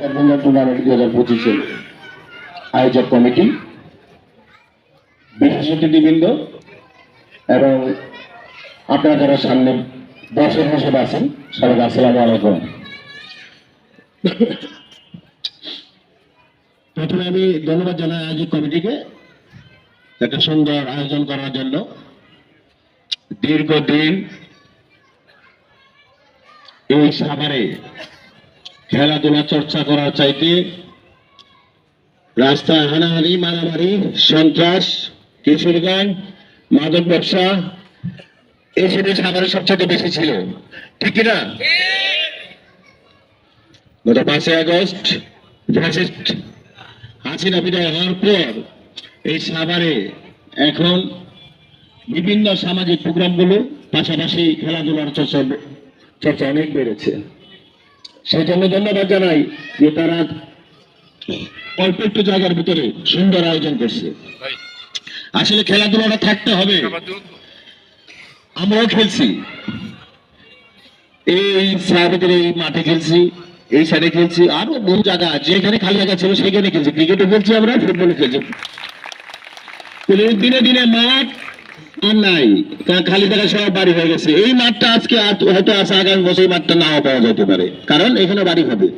Badminton tournament দুই হাজার পঁচিশের আয়োজক কমিটি, বিশেষ অতিথিবৃন্দ এবং আপনারা যারা সামনে দর্শক হিসেবে আছেন, সবাইকে আসসালামু আলাইকুম। প্রথমে আমি ধন্যবাদ জানাই আয়োজক কমিটিকে একটা সুন্দর আয়োজন করার জন্য। দীর্ঘদিন এই সাভারে খেলাধুলা চর্চা করার চাইতে রাস্তায় হানাহানি, মারামারি, সন্ত্রাস, কিশোরগঞ্জ, মাদক ব্যবসা এসব সাভারে সবচেয়ে বেশি ছিল। ঠিক না গত পাঁচই আগস্ট ফ্যাসিস্ট হাসিনা বিদায় হওয়ার পর এই সাভারে এখন বিভিন্ন সামাজিক প্রোগ্রামগুলো, পাশাপাশি খেলাধুলার চর্চা চর্চা অনেক বেড়েছে। সেই জন্য ধন্যবাদ জানাই যে তারা অল্প একটু জায়গার ভিতরে সুন্দর আয়োজন করছে। আসলে খেলাধুলাটা থাকতে হবে। আমরাও খেলছি। এই সাইডের এই মাঠে খেলছি এই সাইডে খেলছি আরও বহু জায়গা যেখানে খালি জায়গা ছিল সেখানে খেলছি। ক্রিকেটও খেলছি আমরা ফুটবলও খেলছি। দিনে দিনে মাঠ আর নাই। খালি জায়গা সব বাড়ি হয়ে গেছে। এই মাঠটা আজকে হয়তো আছে আগামী বছর মাঠটা নাও পাওয়া যেতে পারে। কারণ এখানে বাড়ি হবে।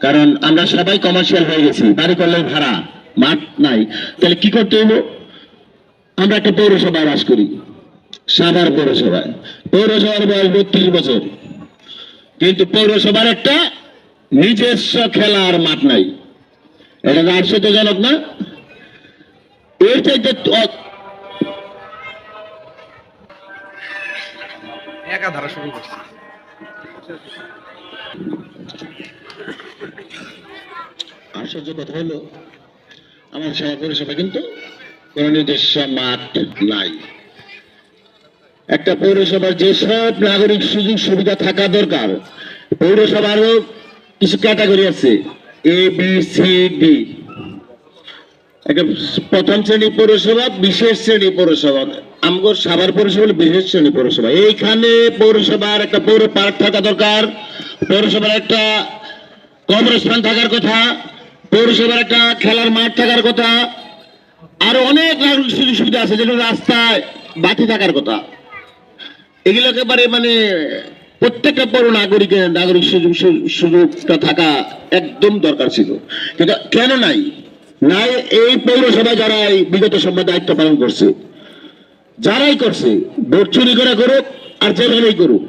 কারণ আমরা সবাই কমার্শিয়াল হয়ে গেছি। বাড়ি করলে ভাড়া, মাঠ নাই। তাহলে কি করতে হইব? আমরা একটা পৌরসভায় বাস করি। সাভার পৌরসভায়। পৌরসভার বয়স বত্রিশ বছর। কিন্তু পৌরসভার একটা নিজস্ব খেলার মাঠ নাই। এটা আশ্চর্যজনক না? এর চাইতে একাধারা শুরু করছি। আশ্চর্য কথা হলো, আমার সেবা পৌরসভা কিন্তু কোন নিজস্ব মাঠ নাই। একটা পৌরসভার যেসব নাগরিক সুযোগ সুবিধা থাকা দরকার পৌরসভারও কিছু ক্যাটাগরি আছে এ বি সি ডি একটা প্রথম শ্রেণি পৌরসভা, বিশেষ শ্রেণি পৌরসভা। আমগর সাভার পৌরসভা হলো বিশেষ শ্রেণি পৌরসভা। এইখানে পৌরসভার একটা পৌর পার্ক থাকা দরকার। পৌরসভার একটা কবরস্থান থাকার কথা। পৌরসভার একটা খেলার মাঠ থাকার কথা। আরও অনেক সুযোগ সুবিধা আছে যেগুলো রাস্তায় বাতি থাকার কথা। এগুলো একেবারে মানে প্রত্যেকটা পৌর নাগরিকের নাগরিক সুযোগ সুযোগটা থাকা একদম দরকার ছিল। কিন্তু কেন নাই? নাই এই পৌরসভা যারা বিগত সময় দায়িত্ব পালন করছে। যারাই করছে, ভোট চুরি করে করুক আর যেভাবেই করুক,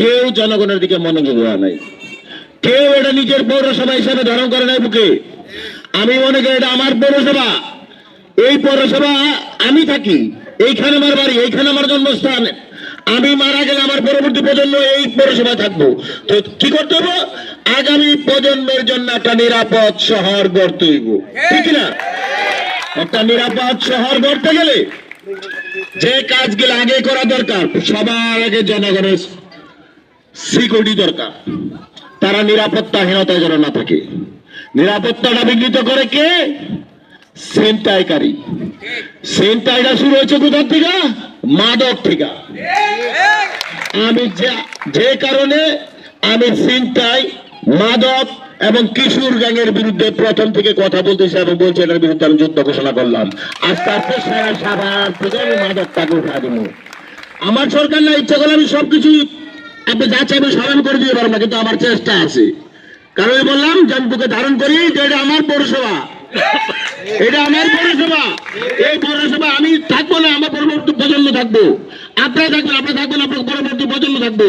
কেউ জনগণের দিকে মনোযোগ দেওয়া নাই। কেউ এটা নিজের পৌরসভা হিসাবে ধারণ করে নাই বুকে। আমি মনে করি এটা আমার পৌরসভা। এই পৌরসভা আমি থাকি, এইখানে আমার বাড়ি, এইখানে আমার জন্মস্থান। আমি মারা গেলে আমার পরবর্তী প্রজন্ম এই পৌরসভায় থাকব। তো কি করতে হবে আগামী প্রজন্মের জন্য একটা নিরাপদ শহর গড়তে হইব। ঠিক না একটা নিরাপদ শহর গড়তে গেলে যে কাজগুলো আগে করা দরকার, সবার আগে জনগণের সিকিউরিটি দরকার। তারা নিরাপত্তাহীনতায় যেন না থাকে। নিরাপত্তাটা বিঘ্নিত করে কে? সেন্টাইকারী। সেন্টাইটা শুরু হয়েছে কোথার থেকে? মাদক থেকে। আমি যে- কারণে আমি চিন্তাই মাদক এবং কিশোর গ্যাংয়ের বিরুদ্ধে প্রথম থেকে কথা বলতেছে এবং বলছে এটার বিরুদ্ধে আমি যুদ্ধ ঘোষণা করলাম। আস্তে আস্তে সারা থেকে মাদক তাকে উঠা আমার সরকার না ইচ্ছা করলে আমি সবকিছু আপনি যা চাইবেন স্মরণ করে দিতে পারব না, কিন্তু আমার চেষ্টা আছে। কারণ বললাম জনপুকে ধারণ করি যে এটা আমার পৌরসভা। এটা আমার পৌরসভা। এই পৌরসভা আমি থাকব না, আমার পরবর্তী প্রজন্ম থাকব। আপনারা থাকবেন আপনারা থাকবেন আপনার পরবর্তী প্রজন্ম থাকব।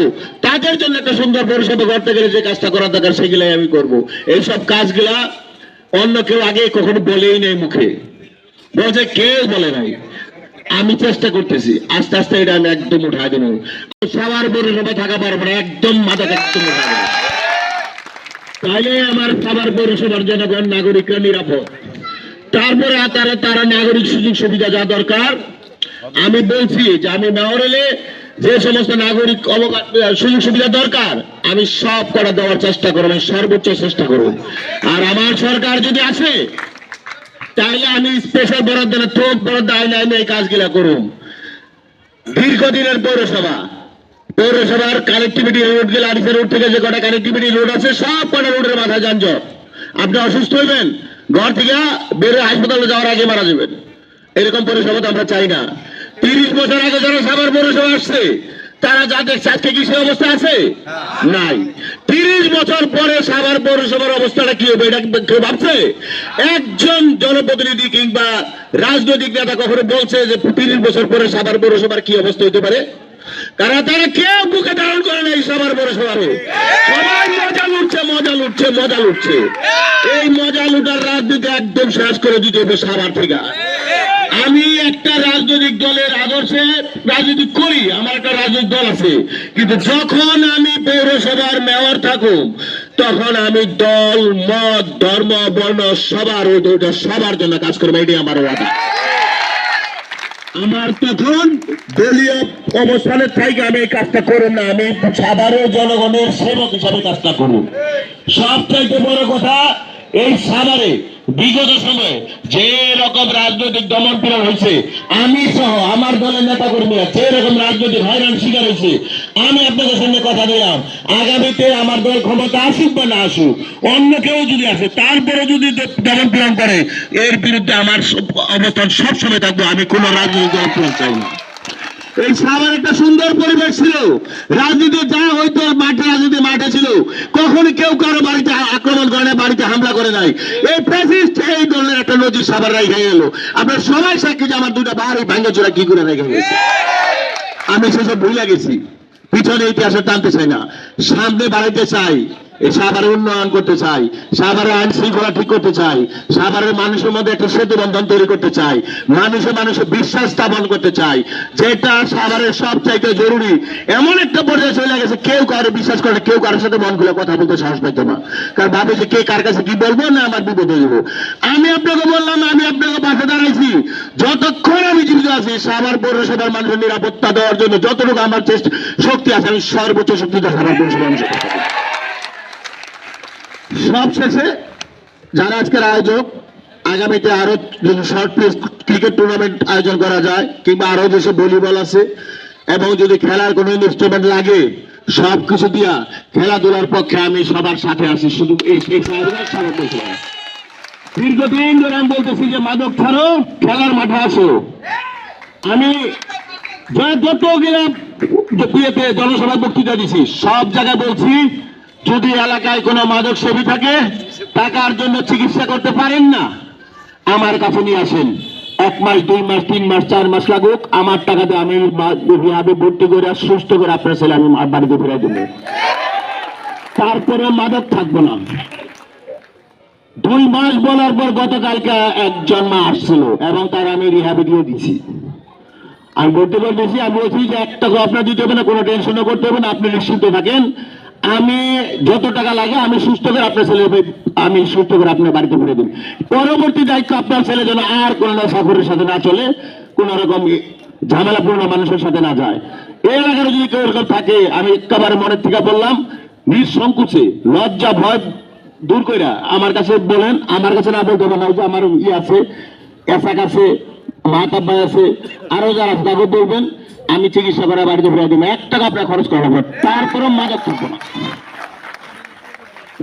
তাদের জন্য একটা সুন্দর পৌরসভা করতে গেলে যে কাজটা করা দরকার, সেগুলাই আমি করব। এইসব কাজগুলা অন্য কেউ আগে কখনো বলেই নেই মুখে। বলছে, কেউ বলে নাই। আমি চেষ্টা করতেছি, আস্তে আস্তে এটা আমি একদম উঠাই দেবো। সবার পৌরসভা থাকা পারব না, একদম মাথা একদম উঠাই দেবো। তাহলে আমার খাবার পৌরসভার জনগণ, নাগরিকরা নিরাপদ। তারপরে তারা তারা নাগরিক সুযোগ সুবিধা যা দরকার, আমি বলছি যে আমি মেয়র এলে যে সমস্ত নাগরিক সুযোগ সুবিধা দরকার, আমি সব করা দেওয়ার চেষ্টা করব, সর্বোচ্চ চেষ্টা করব। আর আমার সরকার যদি আসে, তাহলে আমি স্পেশাল বরাদ্দ থোক বরাদ্দ আইনে আইনে এই কাজগুলা করুন দীর্ঘদিনের পৌরসভা। পৌরসভার কানেক্টিভিটি রোড গেলে আরিসা রোড থেকে যে কটা কানেক্টিভিটি রোড আছে সব কটা রোডের মাথায় যানজট। আপনি অসুস্থ হইবেন ঘর থেকে বেরোয় হাসপাতালে যাওয়ার আগে মারা যাবেন। এরকম পৌরসভা তো আমরা চাই না। তিরিশ বছর আগে যারা সাভার পৌরসভা আসছে তারা যা দেখছে আজকে কি সে অবস্থা আছে? নাই। তিরিশ বছর পরে সাভার পৌরসভার অবস্থাটা কি হবে এটা কেউ ভাবছে? একজন জনপ্রতিনিধি কিংবা রাজনৈতিক নেতা কখনো বলছে যে তিরিশ বছর পরে সাভার পৌরসভার কি অবস্থা হতে পারে? কারণ তারা কেউ বুকে ধারণ করে নাই সবার পৌরসভারে সবাই মজা লুটছে মজা লুটছে মজা লুটছে। এই মজা লুটার রাজনীতি একদম শেষ করে দিতে হবে সাভার থেকে। আমি একটা রাজনৈতিক দলের আদর্শে রাজনীতি করি, আমার একটা রাজনৈতিক দল আছে। কিন্তু যখন আমি পৌরসভার মেয়র থাকুক তখন আমি দল, মত, ধর্ম, বর্ণ, সবার ওইটা সবার জন্য কাজ করব এটাই আমার ওয়াদা আমার তখন দলীয় অবস্থানে থেকে আমি এই কাজটা করুন না, আমি সাধারণ জনগণের সেবক হিসাবে কাজটা করুন সব চাইতে বড় কথা, এই সাভারে বিগত সময়ে যে রকম রাজনৈতিক দমন পীড়ন হয়েছে, আমি সহ আমার দলের নেতা কর্মীরা যে রকম রাজনৈতিক হয়রান শিকার হয়েছে, আমি আপনাদের সঙ্গে কথা দিলাম। আগামীতে আমার দল ক্ষমতা আসুক বা না আসুক, অন্য কেউ যদি আসে, তারপরে যদি দমন পীড়ন করে, এর বিরুদ্ধে আমার অবস্থান সবসময় থাকব, আমি কোন রাজনৈতিক দল পীড়ন চাই না। এই সাভার একটা সুন্দর পরিবেশ ছিল। রাজনীতি যা হইতো মাঠে, রাজনীতি মাঠে ছিল। কখনো কেউ কারও বাড়িতে আক্রমণ করে না বাড়িতে হামলা করে নাই। এই প্রেসিস্ট এই দলের একটা নজির সাভার রেখে গেল। আপনার সবাই সাক্ষী যে আমার দুটা বাড়ি ভাঙ্গা চোরা কি করে রেখে গেছে? আমি সেসব ভুলে গেছি। পিছনে ইতিহাসে টানতে চাই না। সামনে বাড়াইতে চাই এই সাভারের উন্নয়ন করতে চাই সাভারের আইন শৃঙ্খলা ঠিক করতে চাই, সাভারের মানুষের মধ্যে একটা সেতু বন্ধন তৈরি করতে চাই, মানুষে মানুষের বিশ্বাস স্থাপন করতে চাই, যেটা সাভারের সব চাইতে জরুরি। এমন একটা পর্যায়ে চলে গেছে, কেউ কারও বিশ্বাস করে কেউ কারোর সাথে মন খুলে কথা বলতে সাহস পাইতো না। কারণ ভাবে যে কে কার কাছে কি বলব না আমার বিপদে যাব আমি আপনাকে বললাম, আমি আপনাকে পাশে দাঁড়াইছি। যতক্ষণ আছি সাভার পৌরসভার মানুষের নিরাপত্তা দেওয়ার জন্য যতটুকু আমার চেষ্টা, শক্তি আছে, আমি সর্বোচ্চ শক্তিটা সাভার পৌরসভার মানুষের কাছে সব শেষে যারা আজকের আয়োজক, আগামীতে আরও যদি শর্ট প্লেস ক্রিকেট টুর্নামেন্ট আয়োজন করা যায়, কিংবা আরও যেসব ভলিবল আছে, এবং যদি খেলার কোনো ইনস্ট্রুমেন্ট লাগে সব কিছু দিয়া খেলাধুলার পক্ষে আমি সবার সাথে আছি, শুধু দীর্ঘদিন ধরে আমি বলতেছি যে মাদক ছাড়ো, খেলার মাঠে আসো। আমি যত গেলাম বিয়েতে জনসভায় বক্তৃতা দিছি। সব জায়গায় বলছি, যদি এলাকায় কোনো মাদক সেবী থাকে, টাকার জন্য চিকিৎসা করতে পারেন না। আমার কাছে নিয়ে আসেন। এক মাস, দুই মাস, তিন মাস, চার মাস লাগুক, আমার টাকাতে আমি রিহাবে ভর্তি করে, সুস্থ করে আপনার ছেলে আমি বাড়িতে ফিরে দেবো। তারপরে মাদক থাকব না। দুই মাস বলার পর গতকালকে একজন মা আসছিল এবং তার আমি রিহাবে দিয়ে দিছি। আমি বলতে বলতেছি আমি বলছি যে এক টাকা আপনার দিতে হবে না, কোনো টেনশনও করতে হবে না, আপনি নিশ্চিন্ত থাকেন। আমি যত টাকা লাগে, আমি সুস্থ করে আপনার ছেলে আমি সুস্থ করে আপনার বাড়িতে ফিরে দিন পরবর্তী দায়িত্ব আপনার ছেলে যেন আর কোনো না সাফরের সাথে না চলে, কোন রকম ঝামেলাপূর্ণ মানুষের সাথে না যায়। এই এলাকার যদি কেউ এরকম থাকে, আমি একেবারে মনের থেকে বললাম, নিঃসংকোচে, লজ্জা, ভয় দূর কইরা আমার কাছে বলেন, আমার কাছে না বলতে হবে না যে আমার ই আছে এসাক আছে আছে আরও যারা তাকে বলবেন আমি চিকিৎসা করে বাড়িতে ফিরে দেবো। এক টাকা আপনার খরচ করা হবে তারপরে মাদক থাকব না।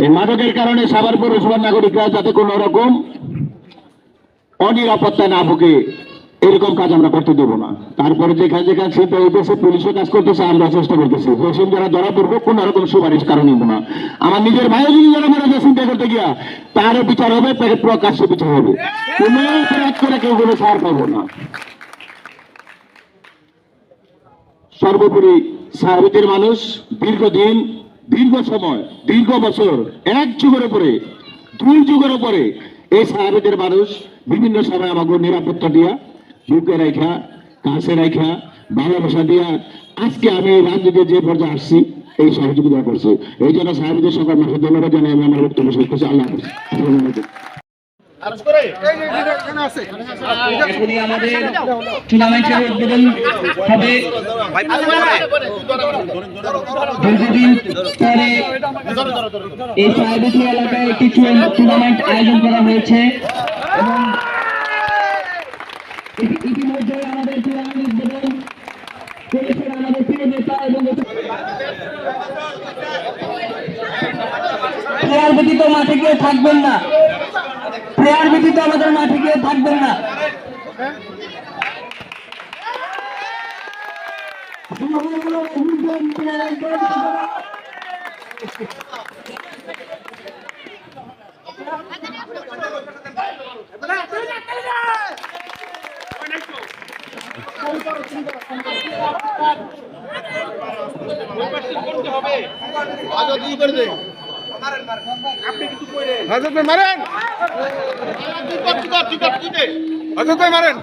এই মাদকের কারণে সাবার পৌরসভার নাগরিকরা যাতে কোন রকম অনিরাপত্তা না ভোগে এরকম কাজ আমরা করতে দেবো না। তারপরে যেখানে যেখানে সেটা হইতেছে, পুলিশও কাজ করতেছে আমরা চেষ্টা করতেছি। দোষণ যারা ধরা পড়ব কোন রকম সুপারিশ কারণ নিব না। আমার নিজের ভাইও যদি যারা মারা যায় চিন্তা করতে গিয়া, তারও বিচার হবে, তাকে প্রকাশ্য বিচার হবে। কোনো অপরাধ করে কেউ কোনো ছাড় পাবো না। সর্বোপরি সাহাবিদের মানুষ দীর্ঘদিন, দীর্ঘ সময়, দীর্ঘ বছর, এক যুগের উপরে, দুই যুগের উপরে এই সাহাবিদের মানুষ বিভিন্ন সময় আমাকে নিরাপত্তা দিয়া বুকে রেখা, কাছে রেখা ভালোবাসা দিয়া আজকে আমি এই রাজনীতিতে যে পর্যায়ে আসছি, এই সহযোগিতা করছে। এই জন্য সাহাবিদের সকল মানুষের ধন্যবাদ জানাই আমি আমার বক্তব্য শেষ করছি। আল্লাহ আমাদের এলাকায় একটি টুর্নামেন্ট আয়োজন করা হয়েছে। এবং ইতি- ইতিমধ্যে আমাদের টুর্নামেন্ট উদ্বোধন করেছেন আমাদের প্রিয় নেতা এবং ব্যতীত মাঠে গিয়ে থাকবেন না। প্লেয়ার ব্যতীত আমাদের মাঠে গিয়ে থাকবেন না। হাজত ভাই মারেন। হাজত ভাই মারেন।